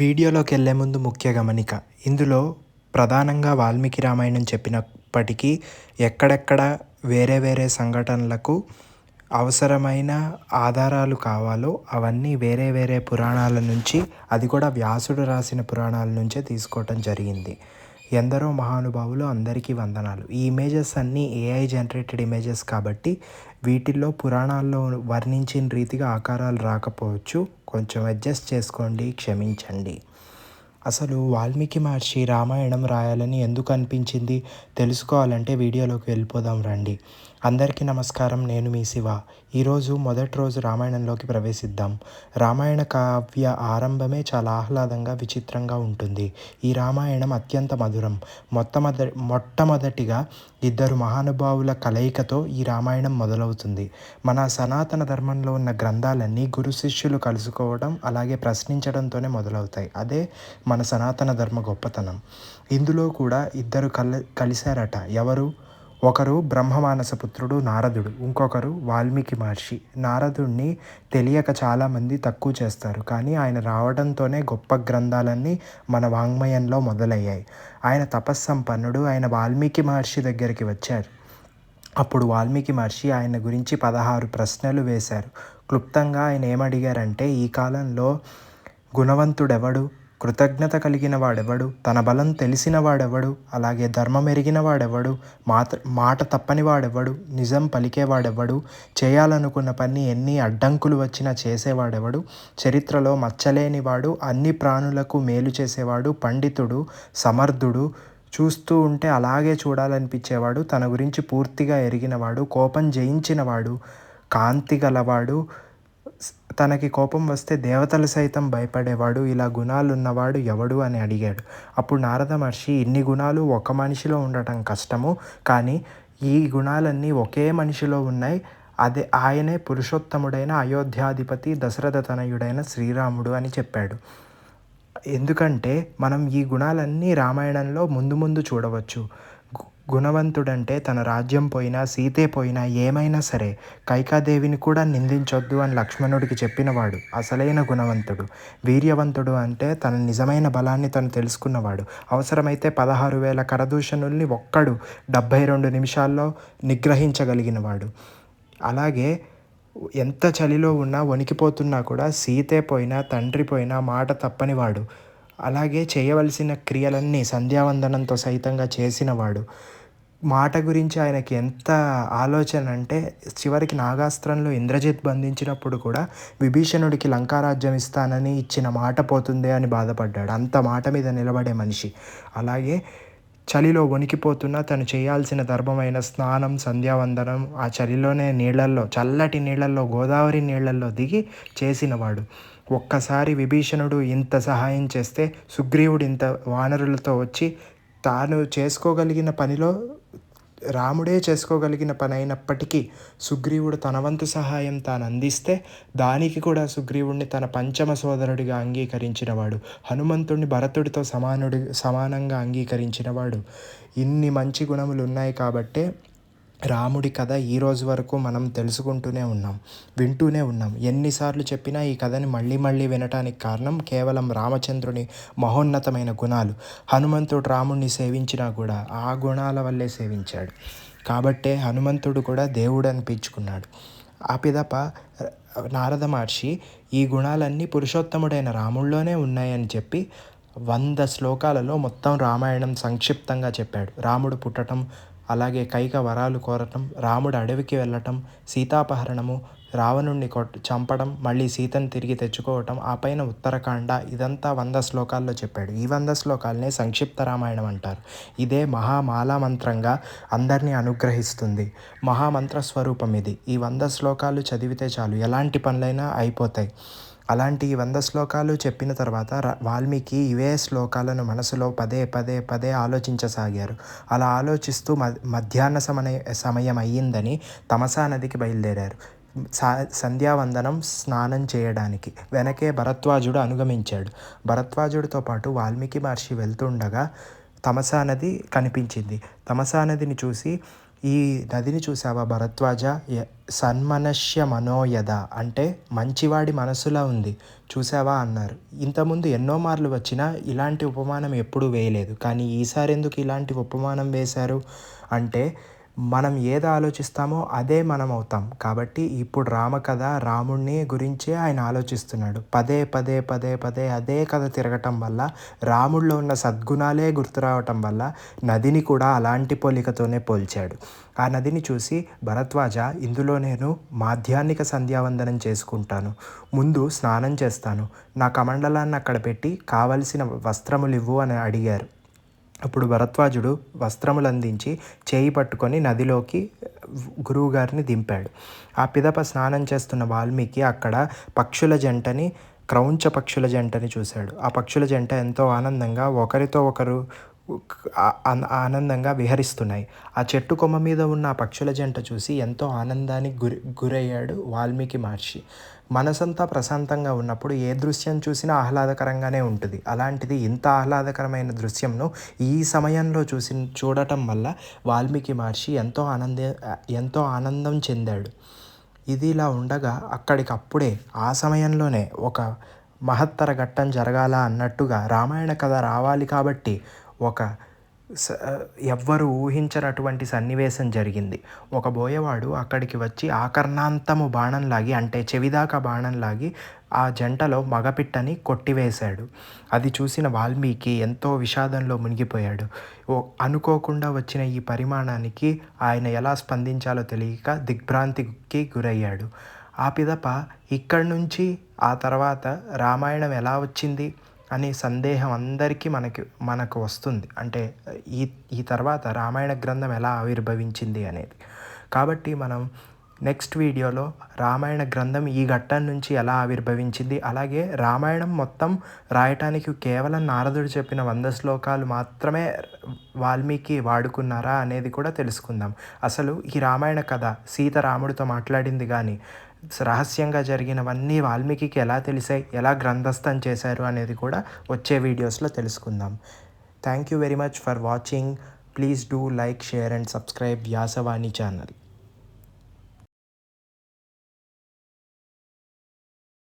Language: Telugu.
వీడియోలోకి వెళ్ళే ముందు ముఖ్య గమనిక. ఇందులో ప్రధానంగా వాల్మీకి రామాయణం చెప్పినప్పటికీ ఎక్కడెక్కడ వేరే వేరే సంఘటనలకు అవసరమైన ఆధారాలు కావాలో అవన్నీ వేరే వేరే పురాణాల నుంచి అది కూడా వ్యాసుడు రాసిన పురాణాల నుంచే తీసుకోవటం జరిగింది. ఎందరో మహానుభావులు అందరికీ వందనాలు. ఈ ఇమేజెస్ అన్నీ ఏఐ జనరేటెడ్ ఇమేజెస్ కాబట్టి వీటిల్లో పురాణాల్లో వర్ణించిన రీతిగా ఆకారాలు రాకపోవచ్చు. కొంచెం అడ్జస్ట్ చేసుకోండి క్షమించండి. అసలు వాల్మీకి మహర్షి రామాయణం రాయాలని ఎందుకు అనిపించింది? తెలుసుకోవాలంటే వీడియోలోకి వెళ్ళిపోదాం రండి. అందరికీ నమస్కారం నేను మీ శివ. ఈరోజు మొదటి రోజు రామాయణంలోకి ప్రవేశిద్దాం. రామాయణ కావ్య ఆరంభమే చాలా ఆహ్లాదంగా విచిత్రంగా ఉంటుంది. ఈ రామాయణం అత్యంత మధురం. మొట్టమొద మొట్టమొదటిగా ఇద్దరు మహానుభావుల కలయికతో ఈ రామాయణం మొదలవుతుంది. మన సనాతన ధర్మంలో ఉన్న గ్రంథాలన్నీ గురు శిష్యులు కలుసుకోవడం అలాగే ప్రశ్నించడంతోనే మొదలవుతాయి. అదే మన సనాతన ధర్మ గొప్పతనం. ఇందులో కూడా ఇద్దరు కల కలిశారట. ఎవరు? ఒకరు బ్రహ్మమానస పుత్రుడు నారదుడు. ఇంకొకరు వాల్మీకి మహర్షి. నారదుడిని తెలియక చాలామంది తక్కువ చేస్తారు. కానీ ఆయన రావడంతోనే గొప్ప గ్రంథాలన్నీ మన వాంగ్మయంలో మొదలయ్యాయి. ఆయన తపస్సంపన్నుడు. ఆయన వాల్మీకి మహర్షి దగ్గరికి వచ్చారు. అప్పుడు వాల్మీకి మహర్షి ఆయన గురించి పదహారు ప్రశ్నలు వేశారు. క్లుప్తంగా ఆయన ఏమడిగారంటే ఈ కాలంలో గుణవంతుడెవడు? కృతజ్ఞత కలిగిన వాడెవడు? తన బలం తెలిసిన వాడెవడు? అలాగే ధర్మం ఎరిగిన వాడెవడు? మాట మాట తప్పని వాడెవడు? నిజం పలికేవాడెవడు చేయాలనుకున్న పని ఎన్ని అడ్డంకులు వచ్చినా చేసేవాడెవడు? చరిత్రలో మచ్చలేనివాడు అన్ని ప్రాణులకు మేలు చేసేవాడు పండితుడు సమర్థుడు చూస్తూ ఉంటే అలాగే చూడాలనిపించేవాడు తన గురించి పూర్తిగా ఎరిగినవాడు కోపం జయించినవాడు కాంతి గలవాడు తనకి కోపం వస్తే దేవతలు సైతం భయపడేవాడు ఇలా గుణాలు ఉన్నవాడు ఎవడు అని అడిగాడు. అప్పుడు నారద మహర్షి ఇన్ని గుణాలు ఒక మనిషిలో ఉండటం కష్టము కానీ ఈ గుణాలన్నీ ఒకే మనిషిలో ఉన్నాయి. అదే ఆయనే పురుషోత్తముడైన అయోధ్యాధిపతి దశరథ తనయుడైన శ్రీరాముడు అని చెప్పాడు. ఎందుకంటే మనం ఈ గుణాలన్నీ రామాయణంలో ముందు ముందు చూడవచ్చు. గుణవంతుడంటే తన రాజ్యం పోయినా సీతే పోయినా ఏమైనా సరే కైకాదేవిని కూడా నిందించొద్దు అని లక్ష్మణుడికి చెప్పినవాడు అసలైన గుణవంతుడు. వీర్యవంతుడు అంటే తన నిజమైన బలాన్ని తను తెలుసుకున్నవాడు. అవసరమైతే పదహారు వేల కరదూషణుల్ని ఒక్కడు డెబ్భై రెండు నిమిషాల్లో నిగ్రహించగలిగినవాడు. అలాగే ఎంత చలిలో ఉన్నా వణికిపోతున్నా కూడా సీతే పోయినా తండ్రి పోయినా మాట తప్పనివాడు. అలాగే చేయవలసిన క్రియలన్నీ సంధ్యావందనంతో సైతంగా చేసినవాడు. మాట గురించి ఆయనకి ఎంత ఆలోచన అంటే చివరికి నాగాస్త్రంలో ఇంద్రజిత్ బంధించినప్పుడు కూడా విభీషణుడికి లంకారాజ్యం ఇస్తానని ఇచ్చిన మాట పోతుందే అని బాధపడ్డాడు. అంత మాట మీద నిలబడే మనిషి. అలాగే చలిలో వణికిపోతున్న తను చేయాల్సిన ధర్మమైన స్నానం సంధ్యావందనం ఆ చలిలోనే నీళ్ళల్లో చల్లటి నీళ్ళల్లో గోదావరి నీళ్ళల్లో దిగి చేసినవాడు. ఒక్కసారి విభీషణుడు ఇంత సహాయం చేస్తే సుగ్రీవుడు ఇంత వానరులతో వచ్చి తాను చేసుకోగలిగిన పనిలో రాముడే చేసుకోగలిగిన పని అయినప్పటికీ సుగ్రీవుడు తన వంతు సహాయం తాను అందిస్తే దానికి కూడా సుగ్రీవుడిని తన పంచమ సోదరుడిగా అంగీకరించినవాడు హనుమంతుడిని భరతుడితో సమానుడి సమానంగా అంగీకరించినవాడు. ఇన్ని మంచి గుణములు ఉన్నాయి కాబట్టే రాముడి కథ ఈరోజు వరకు మనం తెలుసుకుంటూనే ఉన్నాం వింటూనే ఉన్నాం. ఎన్నిసార్లు చెప్పినా ఈ కథని మళ్ళీ మళ్ళీ వినటానికి కారణం కేవలం రామచంద్రుని మహోన్నతమైన గుణాలు. హనుమంతుడు రాముడిని సేవించినా కూడా ఆ గుణాల వల్లే సేవించాడు. కాబట్టే హనుమంతుడు కూడా దేవుడు అనిపించుకున్నాడు. ఆ పిదప నారద మహర్షి ఈ గుణాలన్నీ పురుషోత్తముడైన రాముల్లోనే ఉన్నాయని చెప్పి వంద శ్లోకాలలో మొత్తం రామాయణం సంక్షిప్తంగా చెప్పాడు. రాముడు పుట్టటం అలాగే కైక వరాలు కోరటం రాముడు అడవికి వెళ్ళటం సీతాపహరణము రావణుణ్ణి కొట్ చంపడం మళ్ళీ సీతను తిరిగి తెచ్చుకోవటం ఆ పైన ఉత్తరకాండ ఇదంతా వంద శ్లోకాల్లో చెప్పాడు. ఈ వంద శ్లోకాలనే సంక్షిప్త రామాయణం అంటారు. ఇదే మహామాలా మంత్రంగా అందరినీ అనుగ్రహిస్తుంది. మహామంత్ర స్వరూపం ఇది. ఈ వంద శ్లోకాలు చదివితే చాలు. ఎలాంటి పనులైనా అయిపోతాయి. అలాంటి వంద శ్లోకాలు చెప్పిన తర్వాత వాల్మీకి ఇవే శ్లోకాలను మనసులో పదే పదే పదే ఆలోచించసాగారు. అలా ఆలోచిస్తూ మధ్యాహ్న సమయ సమయం అయ్యిందని తమసా నదికి బయలుదేరారు. సా సంధ్యావందనం స్నానం చేయడానికి వెనకే భరద్వాజుడు అనుగమించాడు. భరద్వాజుడితో పాటు వాల్మీకి మహర్షి వెళ్తుండగా తమసా నది కనిపించింది. తమసా నదిని చూసి ఈ నదిని చూసావా భరద్వాజ? య- సన్మనస్య మనోయద. అంటే మంచివాడి మనసులా ఉంది. చూసావా అన్నారు. ఇంతకుముందు ఎన్నో మార్లు వచ్చినా ఇలాంటి ఉపమానం ఎప్పుడూ వేయలేదు. కానీ ఈసారి ఎందుకు ఇలాంటి ఉపమానం వేశారు? అంటే మనం ఏది ఆలోచిస్తామో అదే మనం అవుతాం. కాబట్టి ఇప్పుడు రామకథ రాముణ్ణి గురించే ఆయన ఆలోచిస్తున్నాడు. పదే పదే పదే పదే అదే కథ తిరగటం వల్ల రాముడిలో ఉన్న సద్గుణాలే గుర్తు రావటం వల్ల నదిని కూడా అలాంటి పోలికతోనే పోల్చాడు. ఆ నదిని చూసి భరద్వాజ ఇందులో నేను మాధ్యాహ్నిక సంధ్యావందనం చేసుకుంటాను. ముందు స్నానం చేస్తాను. నా కమండలాన్ని అక్కడ పెట్టి కావలసిన వస్త్రములు ఇవ్వు అని అడిగారు. అప్పుడు భరద్వాజుడు వస్త్రములు అందించి చేయి పట్టుకొని నదిలోకి గురువుగారిని దింపాడు. ఆ పిదప స్నానం చేస్తున్న వాల్మీకి అక్కడ పక్షుల జంటని క్రౌంచ పక్షుల జంటని చూశాడు. ఆ పక్షుల జంట ఎంతో ఆనందంగా ఒకరితో ఒకరు ఆనందంగా విహరిస్తున్నాయి. ఆ చెట్టు కొమ్మ మీద ఉన్న ఆ పక్షుల జంట చూసి ఎంతో ఆనందానికి గురి గురయ్యాడు వాల్మీకి మహర్షి. మనసంతా ప్రశాంతంగా ఉన్నప్పుడు ఏ దృశ్యం చూసినా ఆహ్లాదకరంగానే ఉంటుంది. అలాంటిది ఇంత ఆహ్లాదకరమైన దృశ్యంను ఈ సమయంలో చూసి చూడటం వల్ల వాల్మీకి మహర్షి ఎంతో ఆనంద ఎంతో ఆనందం చెందాడు. ఇది ఇలా ఉండగా అక్కడికప్పుడే ఆ సమయంలోనే ఒక మహత్తర ఘట్టం జరగాల అన్నట్టుగా రామాయణ కథ రావాలి కాబట్టి ఒక స ఎవ్వరు ఊహించనటువంటి సన్నివేశం జరిగింది. ఒక బోయవాడు అక్కడికి వచ్చి ఆకర్ణాంతము బాణం లాగి అంటే చెవిదాకా బాణం లాగి ఆ జంటలో మగపిట్టని కొట్టివేశాడు. అది చూసిన వాల్మీకి ఎంతో విషాదంలో మునిగిపోయాడు. ఓ అనుకోకుండా వచ్చిన ఈ పరిమాణానికి ఆయన ఎలా స్పందించాలో తెలియక దిగ్భ్రాంతికి గురయ్యాడు. ఆ పిదప ఇక్కడి నుంచి ఆ తర్వాత రామాయణం ఎలా వచ్చింది? అనే సందేహం అందరికీ మనకి మనకు వస్తుంది. అంటే ఈ ఈ తర్వాత రామాయణ గ్రంథం ఎలా ఆవిర్భవించింది అనేది. కాబట్టి మనం నెక్స్ట్ వీడియోలో రామాయణ గ్రంథం ఈ ఘట్టం నుంచి ఎలా ఆవిర్భవించింది అలాగే రామాయణం మొత్తం రాయటానికి కేవలం నారదుడు చెప్పిన వంద శ్లోకాలు మాత్రమే వాల్మీకి వాడుకున్నారా అనేది కూడా తెలుసుకుందాం. అసలు ఈ రామాయణ కథ సీత రాముడితో మాట్లాడింది కానీ రహస్యంగా జరిగినవన్నీ వాల్మీకి ఎలా తెలిసాయి ఎలా గ్రంథస్థం చేశారు అనేది కూడా వచ్చే వీడియోస్లో తెలుసుకుందాం. Thank you very much for watching. Please do like share and subscribe Vyasavani channel.